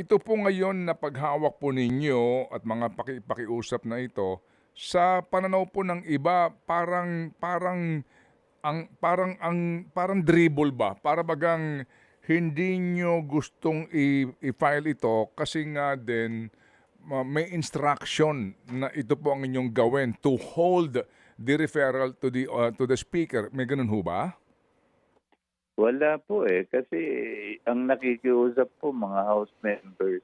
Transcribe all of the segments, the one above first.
ito po ngayon na paghawak po ninyo at mga paki- pakiusap na ito, sa pananaw po ng iba, parang parang ang parang ang parang dribble ba? Para bagang hindi nyo gustong i- i-file ito kasi nga din ma- may instruction na ito po ang inyong gawin to hold the referral to the uh, to the speaker. May ganun ho ba? Wala po eh. Kasi ang nakikiusap po mga House members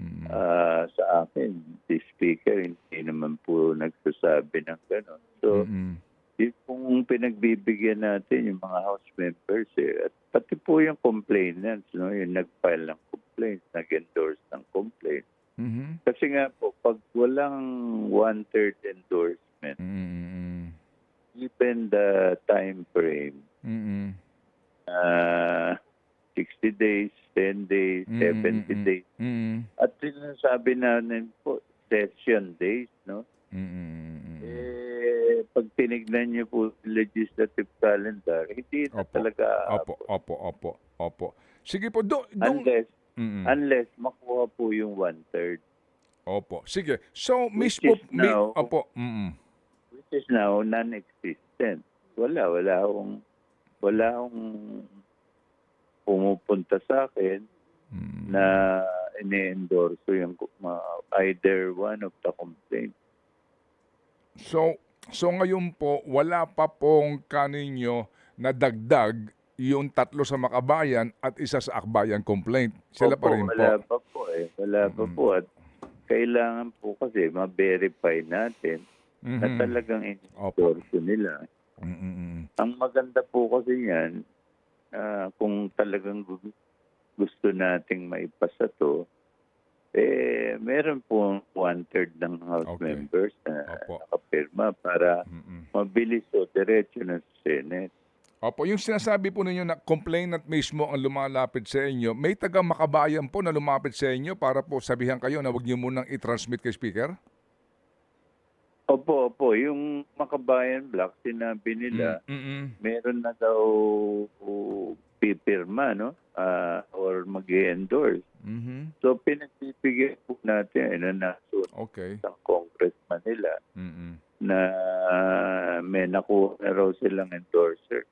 Mm. ah, sa akin, si Speaker, hindi naman po nagsasabi ng gano'n. So, Mm-mm. yun pong pinagbibigyan natin yung mga House members eh. At pati po yung complainants, no? yung nag-file ng complaint, nag-endorse ng complaint. Mhm. Kasi nga po, pag walang one-third endorsement, Mm-mm. given the time frame, Mm-mm. Uh, 60 days, 10 days, Mm, 70 mm, days. Mm-mm. At sinasabi namin po, session days, no? Mm-mm. Eh, pag tinignan niyo po legislative calendar, hindi na Opo. talaga Opo, opo, opo, opo. Sige po, do, dong, unless, Mm-mm. unless makuha po yung one-third, Opo. Sige. So, Which mismo, is mi- opo. Mm-mm. which is now non-existent. Wala, wala akong, wala akong pumupunta sa akin Mm. na ini-endorso yung ma- either one of the complaints. So, so ngayon po, wala pa pong kaninyo na dagdag yung tatlo sa Makabayan at isa sa Akbayan complaint. Sila pa Opo, rin po. Wala pa po eh. Wala pa Mm. po. At kailangan po kasi ma-verify natin na Mhm. talagang Opo. endorso nila. Mm-mm. Ang maganda po kasi yan, ah, kung talagang gu- gusto nating maipasa to, eh, meron po one-third ng House Okay. members na Opo. nakapirma para Mm-mm. mabilis o diretso sa Senate. Opo, yung sinasabi po ninyo na complainant mismo ang lumalapit sa inyo, may taga Makabayan po na lumapit sa inyo para po sabihan kayo na huwag niyo munang i-transmit kay Speaker? Opo, opo. Yung Makabayan Block, sinabi nila, Mm-mm. meron na daw uh, pipirma, no? Ah, or mag endorse Mhm. So, pinagbibigyan po natin na nasun Okay. ng congressman nila Mm-mm. na may nakuha na raw silang endorser.